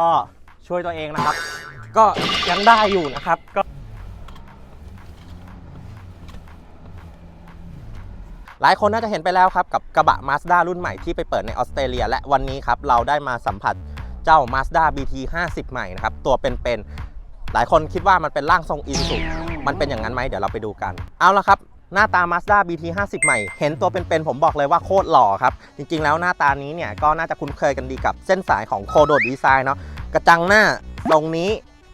ก็ช่วยตัวเองนะครับ ก็ยังได้อยู่นะครับก็หลายคนน่าจะเห็นไปแล้วครับ กับกระบะ Mazda รุ่นใหม่ที่ไปเปิดในออสเตรเลีย และวันนี้ครับ เราได้มาสัมผัสเจ้า Mazda BT 50 ใหม่นะครับ ตัวเป็นๆหลายคนคิดว่ามันเป็นร่างทรงอินสุมันเป็นอย่างนั้นไหมเดี๋ยวเราไปดูกัน เอาละครับ หน้าตา Mazda BT 50ใหม่ เห็นตัวเป็นๆ ผมบอกเลยว่าโคตรหล่อครับ จริงๆ แล้วหน้าตานี้เนี่ยก็น่าจะคุ้นเคยกันดีกับเส้นสายของโคโดดดีไซน์เนาะ กระจังหน้าตรงนี้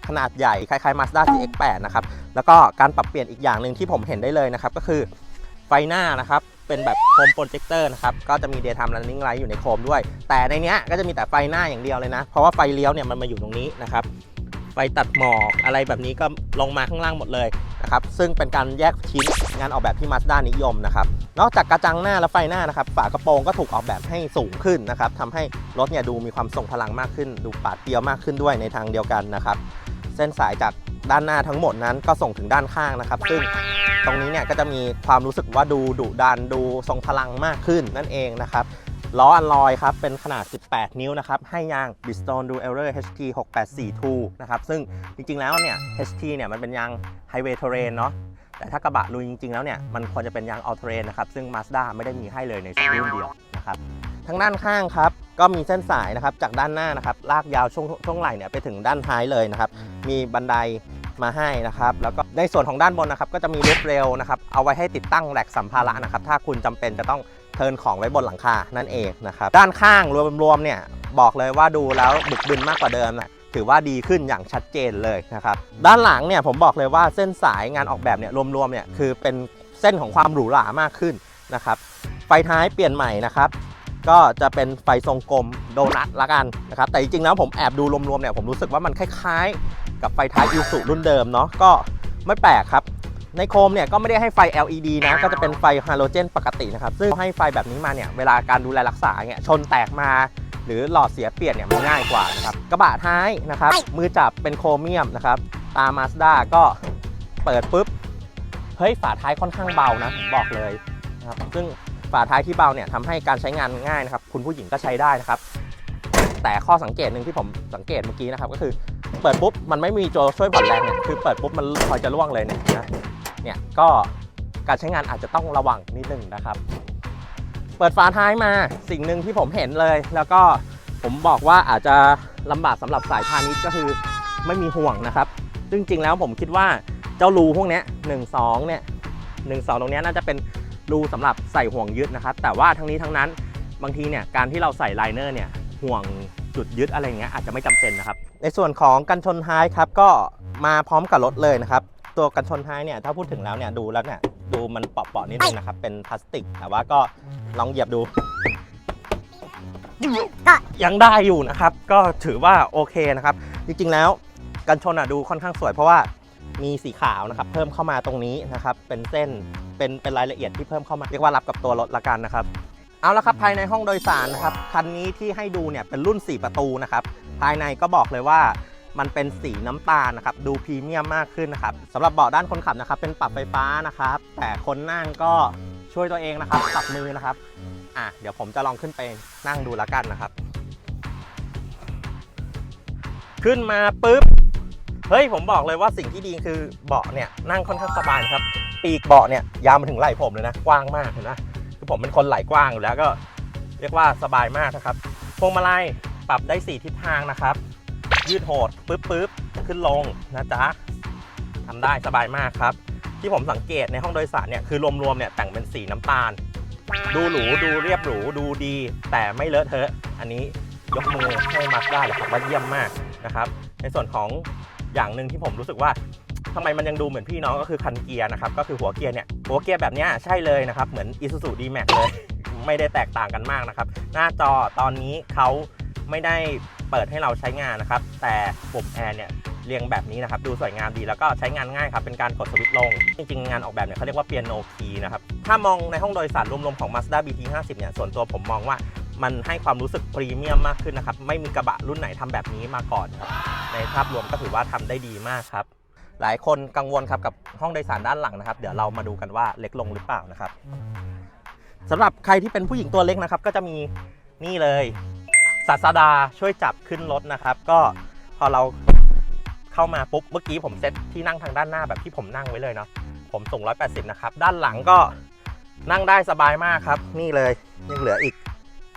ขนาดใหญ่ คล้ายๆ Mazda CX-8 นะครับ แล้วก็การปรับเปลี่ยนอีกอย่างหนึ่งที่ผมเห็นได้เลยนะครับ ก็คือไฟหน้านะครับ เป็นแบบโคมโปรเจคเตอร์นะครับ ก็จะมี daytime running light อยู่ในโคมด้วย แต่ในเนี้ยก็จะมีแต่ไฟหน้าอย่างเดียวเลยนะ เพราะว่าไฟเลี้ยวเนี่ยมันมาอยู่ตรงนี้นะครับ ไฟตัดหมอกอะไรแบบนี้ก็ลงมาข้างล่างหมดเลยนะครับซึ่งเป็นการแยกชิ้นงานออกแบบที่ Mazda นิยมนะครับนอกจากกระจังหน้าและไฟหน้านะครับฝากระโปรงก็ถูกออกแบบให้สูงขึ้นนะครับทำให้รถเนี่ยดูมีความทรงพลังมากขึ้น ดูปาดเปรียวมากขึ้นด้วยในทางเดียวกันนะครับเส้นสายจากด้านหน้าทั้งหมดนั้นก็ส่งถึงด้านข้างนะครับ ซึ่งตรงนี้เนี่ยก็จะมีความรู้สึกว่าดูดุดันดูทรงพลังมากขึ้นนั่นเองนะครับ ล้ออัลลอยครับ เป็นขนาด 18 นิ้วนะครับ ให้ยาง Bridgestone Dueler HT 6842นะครับ ซึ่งจริงๆ แล้วเนี่ย HT เนี่ยมันเป็นยาง Highway Terrain เนาะแต่ถ้ากระบะลุยจริงๆ แล้วเนี่ยมันควรจะเป็นยาง All Terrain นะครับ ซึ่ง Mazda ไม่ได้มีให้เลยในรุ่นเดียวนะครับทางด้านข้างครับ ก็มีเส้นสายนะครับ จากด้านหน้านะครับ ลากยาวช่วงช่วงไหล่เนี่ยไปถึงด้านท้ายเลยนะครับ มีบันไดมาให้นะครับ แล้วก็ในส่วนของด้านบนนะครับ ก็จะมีลูฟเรลนะครับ เอาไว้ให้ติดตั้งแหลกสัมภาระนะครับ ถ้าคุณจำเป็นจะต้อง เทินของไว้บนหลังคานั่นเองนะครับด้านข้างรวมๆเนี่ยบอกเลยว่าดูแล้วบึกบึนมากกว่าเดิมนะถือว่าดีขึ้นอย่างชัดเจนเลยนะครับด้านหลังเนี่ยผมบอกเลยว่าเส้นสายงานออกแบบเนี่ยรวมๆเนี่ยคือเป็นเส้นของความหรูหรามากขึ้นนะครับไฟท้ายเปลี่ยนใหม่นะครับก็จะเป็นไฟทรงกลมโดนัทละกันนะครับแต่จริงๆแล้วผมแอบดูรวมๆเนี่ยผมรู้สึกว่ามันคล้ายๆ กับไฟท้ายอิสุรุ่นเดิมเนาะก็ไม่แปลกครับ ในโคมเนี่ยก็ไม่ได้ให้ไฟ LED นะ ก็จะเป็นไฟฮาโลเจนปกตินะครับ ซึ่งให้ไฟแบบนี้มาเนี่ย เวลาการดูแลรักษาเนี่ย ชนแตกมา หรือหลอดเสียเปลี่ยนเนี่ยมันง่ายกว่านะครับ กระบะท้ายนะครับ มือจับเป็นโครเมียมนะครับ ตามมาสด้าก็เปิดปุ๊บ เฮ้ย ฝาท้ายค่อนข้างเบานะผมบอกเลยนะครับ ซึ่งฝาท้ายที่เบาเนี่ยทำให้การใช้งานง่ายนะครับ คุณผู้หญิงก็ใช้ได้นะครับ แต่ข้อสังเกตหนึ่งที่ผมสังเกตเมื่อกี้นะครับ ก็คือ เปิดปุ๊บมันไม่มีตัวช่วยผ่อนแรงเนี่ย คือเปิดปุ๊บมันพอจะร่วงเลยเนี่ยนะ เนี่ยก็การใช้งานอาจจะต้องระวังนิดนึงนะครับ เปิดฝาท้ายมาสิ่งหนึ่งที่ผมเห็นเลย แล้วก็ผมบอกว่าอาจจะลำบากสำหรับสายพาณิชย์ก็คือไม่มีห่วงนะครับซึ่งจริงแล้วผมคิดว่าเจ้ารูพวกนี้หนึ่งสองเนี่ยหนึ่งสองตรงนี้น่าจะเป็นรูสำหรับใส่ห่วงยึดนะครับ แต่ว่าทั้งนี้ทั้งนั้นบางทีเนี่ยการที่เราใส่ไลเนอร์เนี่ยห่วงจุดยึดอะไรเงี้ยอาจจะไม่จำเป็นนะครับ ในส่วนของกันชนท้ายครับก็มาพร้อมกับรถเลยนะครับ ตัวกันชนท้ายเนี่ยถ้าพูดถึงแล้วเนี่ยดูแล้วเนี่ยดูมันเปราะๆนิดนึงนะครับ เป็นพลาสติก แต่ว่าก็ลองเหยียบดู ยังได้อยู่นะครับ ก็ถือว่าโอเคนะครับ จริงๆแล้วกันชนอะดูค่อนข้างสวยเพราะว่ามีสีขาวนะครับ เพิ่มเข้ามาตรงนี้นะครับ เป็นเส้นเป็นเป็นรายละเอียดที่เพิ่มเข้ามาเรียกว่ารับกับตัวรถละกันนะครับ เอาละครับภายในห้องโดยสารนะครับคันนี้ที่ให้ดูเนี่ยเป็นรุ่น 4 ประตูนะครับ ภายในก็บอกเลยว่า มันเป็นสีน้ำตาลนะครับ ดูพรีเมียมมากขึ้นนะครับสำหรับเบาะด้านคนขับนะครับ เป็นปรับไฟฟ้านะครับ แต่คนนั่งก็ช่วยตัวเองนะครับปรับมือนะครับอะเดี๋ยวผมจะลองขึ้นไปนั่งดูแล้วกันนะครับ ขึ้นมาปุ๊บเฮ้ยผมบอกเลยว่าสิ่งที่ดีคือเบาะเนี่ยนั่งค่อนข้างสบายครับ ปีกเบาะเนี่ยยาวมาถึงไหล่ผมเลยนะกว้างมากเห็นไหมคือผมเป็นคนไหล่กว้างอยู่แล้วก็ เรียกว่าสบายมากนะครับพวงมาลัยปรับได้ 4 ทิศทางนะครับ ยืดโหดปึ๊บปึ๊บขึ้นลงนะจ๊ะทำได้สบายมากครับ ที่ผมสังเกตในห้องโดยสารเนี่ยคือรวมๆเนี่ยแต่งเป็นสีน้ำตาล ดูหรูดูเรียบหรูดูดี แต่ไม่เลอะเทอะ อันนี้ยกมือให้มาสด้เลยครับว่าเยี่ยมมากนะครับในส่วนของอย่างหนึ่งที่ผมรู้สึกว่าทำไมมันยังดูเหมือนพี่น้องก็คือคันเกียร์นะครับก็คือหัวเกียร์เนี่ยหัวเกียร์แบบเนี้ยใช่เลยนะครับเหมือน Isuzu D-Max เลย ไม่ได้แตกต่างกันมากนะครับ หน้าจอตอนนี้เขาไม่ได้ เปิดให้เราใช้งานนะครับ แต่ปุ่มแอร์เนี่ยเรียงแบบนี้นะครับ ดูสวยงามดีแล้วก็ใช้งานง่ายครับ เป็นการกดสวิตช์ลง จริง ๆ งานออกแบบเนี่ยเขาเรียกว่าเปียโนคีนะครับ ถ้ามองในห้องโดยสารรวมๆของ Mazda BT 50 เนี่ยส่วนตัวผมมองว่ามันให้ความรู้สึกพรีเมียมมากขึ้นนะครับ ไม่มีกระบะรุ่นไหนทำแบบนี้มาก่อนครับในภาพรวมก็ถือว่าทำได้ดีมากครับ หลายคนกังวลครับกับห้องโดยสารด้านหลังนะครับ เดี๋ยวเรามาดูกันว่าเล็กลงหรือเปล่านะครับสำหรับใครที่เป็นผู้หญิงตัวเล็กนะครับก็จะมีนี่เลย ศาสดาช่วยจับขึ้นรถนะครับ ก็พอเราเข้ามาปุ๊บเมื่อกี้ผมเซตที่นั่งทางด้านหน้าแบบที่ผมนั่งไว้เลยเนาะผมสูง 180 นะครับ ด้านหลังก็นั่งได้สบายมากครับ นี่เลยยังเหลืออีก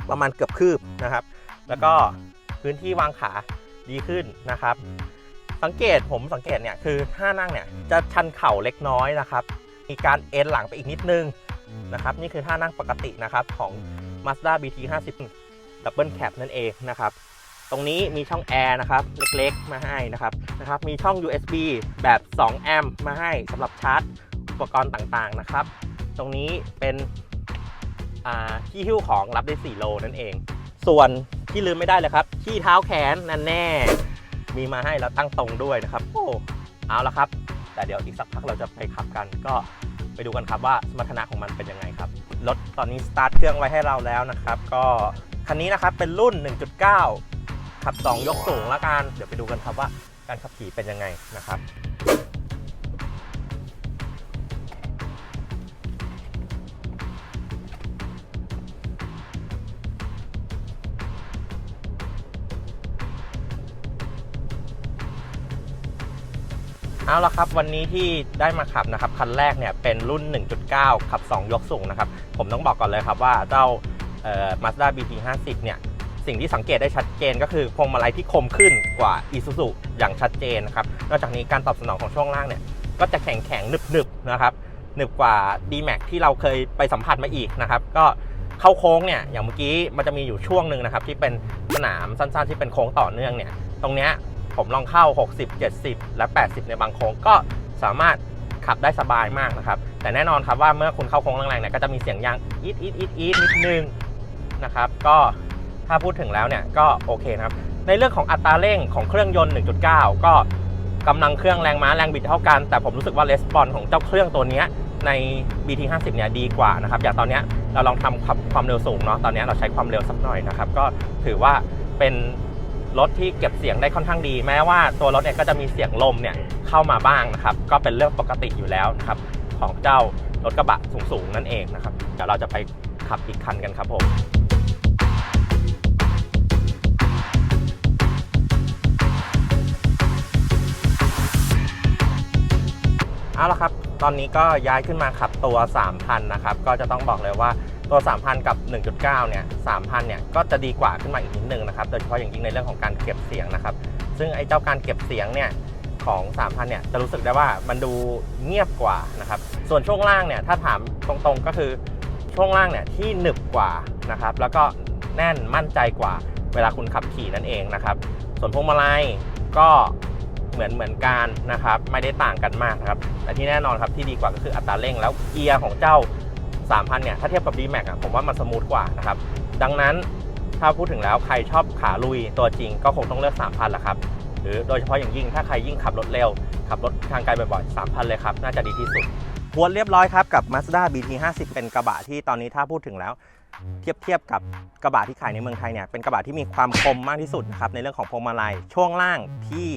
ประมาณเกือบคืบนะครับ แล้วก็พื้นที่วางขาดีขึ้นนะครับ สังเกตผมสังเกตเนี่ยคือท่านั่งเนี่ยจะชันเข่าเล็กน้อยนะครับ มีการเอ็นหลังไปอีกนิดนึงนะครับ นี่คือท่านั่งปกตินะครับของ Mazda BT 50 Double Cab นั่นเองนะครับตรงนี้มีช่องแอร์นะครับเล็กๆมาให้นะครับนะครับมีช่อง USB แบบ2แอมป์มาให้สำหรับชาร์จอุปกรณ์ต่างๆนะครับ ตรงนี้เป็นที่หิ้วของรับได้ 4 โลนั่นเอง ส่วนที่ลืมไม่ได้เลยครับ ที่เท้าแขนนั่นแน่ มีมาให้แล้วตั้งตรงด้วยนะครับ โอ้เอาละครับ แต่เดี๋ยวอีกสักพักเราจะไปขับกัน ก็ไปดูกันครับว่าสมรรถนะของมันเป็นยังไงครับรถตอนนี้สตาร์ทเครื่องไว้ให้เราแล้วนะครับ ก็ คันนี้นะครับเป็นรุ่น 1.9 ขับ 2 ยกสูงล้วกัน เดี๋ยวไปดูกันครับว่าการขับขี่เป็นยังไงนะครับเอาละครับวันนี้ที่ได้มาขับนะครับคันแรกเนี่ยเป็นรุ่น 1.9 ขับ 2 ยกสูงนะครับ ผมต้องบอกก่อนเลยครับว่าเจ้า เอ่อ Mazda BT 50เนี่ยสิ่งที่สังเกตได้ชัดเจนก็คือพวงมาลัยที่คมขึ้นกว่า Isuzu อย่างชัดเจนนะครับนอกจากนี้การตอบสนองของช่วงล่างเนี่ยก็จะแข็งแข็งๆหนึบนะครับหนึบกว่า D-Max ที่เราเคยไปสัมผัสมาอีกนะครับ ก็เข้าโค้งเนี่ยอย่างเมื่อกี้มันจะมีอยู่ช่วงหนึ่งนะครับ ที่เป็นสนามสั้นๆที่เป็นโค้งต่อเนื่องเนี่ยตรงเนี้ยผมลองเข้า 60 70 และ 80 ในบางโค้งก็สามารถขับได้สบายมากนะครับ แต่แน่นอนครับว่าเมื่อคุณเข้าโค้งแรงๆเนี่ยก็จะมีเสียงยางอีดอีดอีดอีดนิดนึง นะครับ ก็ถ้าพูดถึงแล้วเนี่ยก็โอเคนะครับ ในเรื่องของอัตราเร่งของเครื่องยนต์ 1.9 ก็กำลังเครื่องแรงม้าแรงบิดเท่ากัน แต่ผมรู้สึกว่าレスปอนของเจ้าเครื่องตัวนี้ใน BT 50 เนี่ยดีกว่านะครับอย่างตอนนี้เราลองทำความเร็วสูงเนาะตอนนี้เราใช้ความเร็วสักหน่อยนะครับ ก็ถือว่าเป็นรถที่เก็บเสียงได้ค่อนข้างดี แม้ว่าตัวรถเนี่ยก็จะมีเสียงลมเนี่ยเข้ามาบ้างนะครับ ก็เป็นเรื่องปกติอยู่แล้วนะครับ ของเจ้ารถกระบะสูงๆนั่นเองนะครับเดี๋ยวเราจะไปขับอีกคันกันครับผม เอาละครับ ตอนนี้ก็ย้ายขึ้นมาขับตัว 3,000 นะครับ ก็จะต้องบอกเลยว่าตัว 3,000 กับ 1.9 เนี่ย 3,000 เนี่ย ก็จะดีกว่าขึ้นมาอีกนิดนึงนะครับ โดยเฉพาะอย่างยิ่งในเรื่องของการเก็บเสียงนะครับ ซึ่งไอ้เจ้าการเก็บเสียงเนี่ยของ 3,000 เนี่ย จะรู้สึกได้ว่ามันดูเงียบกว่านะครับ ส่วนช่วงล่างเนี่ย ถ้าถามตรงๆ ก็คือช่วงล่างเนี่ยที่หนึบกว่านะครับ แล้วก็แน่นมั่นใจกว่าเวลาคุณขับขี่นั่นเองนะครับ ส่วนพวงมาลัยก็ เหมือนเหมือนกันนะครับ ไม่ได้ต่างกันมากนะครับ แต่ที่แน่นอนครับที่ดีกว่าก็คืออัตราเร่ง แล้วเกียร์ของเจ้า 3,000 เนี่ย ถ้าเทียบกับ D-Max อะผมว่ามันสมูทกว่านะครับ ดังนั้นถ้าพูดถึงแล้วใครชอบขาลุยตัวจริงก็คงต้องเลือก 3,000ละครับ หรือโดยเฉพาะอย่างยิ่งถ้าใครยิ่งขับรถเร็ว ขับรถทางไกลบ่อยๆ 3,000 เลยครับ น่าจะดีที่สุดทวนเรียบร้อยครับ กับ Mazda BT 50 เป็นกระบะที่ตอนนี้ถ้าพูดถึงแล้ว เทียบเทียบกับกระบะที่ขายในเมืองไทยเนี่ยเป็นกระบะที่มีความคมมากที่สุดนะครับในเรื่องของพวงมาลัยช่วงล่างที่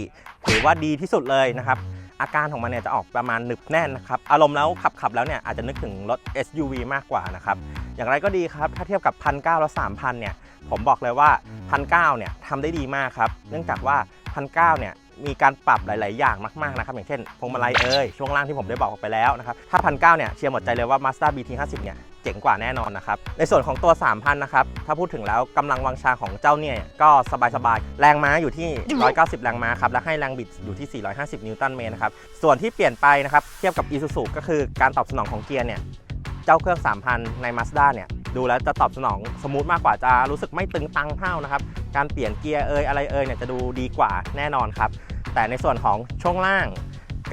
ถือว่าดีที่สุดเลยนะครับอาการของมันเนี่ยจะออกประมาณหนึบแน่นนะครับอารมณ์แล้วขับขับแล้วเนี่ยอาจจะนึกถึงรถ SUV มากกว่านะครับอย่างไรก็ดีครับถ้าเทียบกับ 1,900แล้ว3,000เนี่ยผมบอกเลยว่า 1,900เนี่ยทำได้ดีมากครับเนื่องจากว่า 1,900เนี่ย มีการปรับหลาย ๆ อย่างมาก ๆ นะครับ อย่างเช่นพวงมาลัยเอ่ยช่วงล่างที่ผมได้บอกไปแล้วนะครับถ้า1,900เนี่ยเชียร์หมดใจเลยว่า Mazda BT 50 เนี่ยเจ๋งกว่าแน่นอนนะครับ ในส่วนของตัว 3,000 นะครับ ถ้าพูดถึงแล้วกำลังวังชาของเจ้าเนี่ย ก็สบายๆ แรงม้าอยู่ที่ 190 แรงม้าครับ และให้แรงบิดอยู่ที่ 450 นิวตันเมตรนะครับ ส่วนที่เปลี่ยนไปนะครับ เทียบกับ Isuzu ก็คือการตอบสนองของเกียร์เนี่ย เจ้าเครื่อง 3,000 ใน Mazda เนี่ย ดูแล้วจะตอบสนองสมูทมากกว่าจะรู้สึกไม่ตึงตังเท่านะครับ การเปลี่ยนเกียร์เอยอะไรเอยเนี่ยจะดูดีกว่าแน่นอนครับ แต่ในส่วนของช่วงล่าง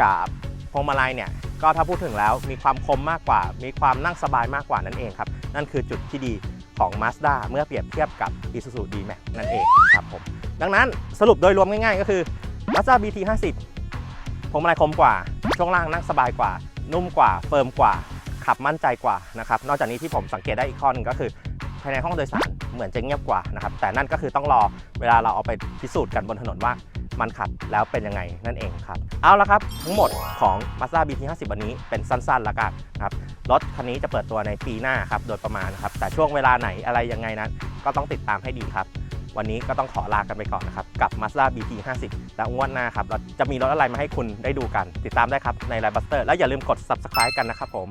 กับพวงมาลัยเนี่ยก็ถ้าพูดถึงแล้วมีความคมมากกว่า มีความนั่งสบายมากกว่านั่นเองครับ นั่นคือจุดที่ดีของ Mazda เมื่อเปรียบเทียบกับ Isuzu D-Max นั่นเองครับผมดังนั้นสรุปโดยรวมง่ายๆ ก็คือ Mazda BT 50พวงมาลัยคมกว่า ช่วงล่างนั่งสบายกว่า นุ่มกว่าเฟิร์มกว่า ขับมั่นใจกว่านะครับนอกจากนี้ที่ผมสังเกตได้อีกข้อนึงก็คือภายในห้องโดยสารเหมือนจะเงียบกว่านะครับแต่นั่นก็คือต้องรอเวลาเราเอาไปพิสูจน์กันบนถนนว่า มันขับแล้วเป็นยังไงนั่นเองครับ เอาละครับ ทั้งหมดของ Mazda BT 50 วันนี้เป็นสั้นๆละกันนะครับรถคันนี้จะเปิดตัวในปีหน้าครับโดยประมาณนะครับแต่ช่วงเวลาไหนอะไรยังไงนั้น ก็ต้องติดตามให้ดีครับ วันนี้ก็ต้องขอลากันไปก่อนนะครับ กับ Mazda BT 50 แล้วงวดหน้าครับเราจะมีรถอะไรมาให้คุณได้ดูกัน ติดตามได้ครับใน l i บ e b u s t e r แล้วอย่าลืมกด subscribe กันนะครับผม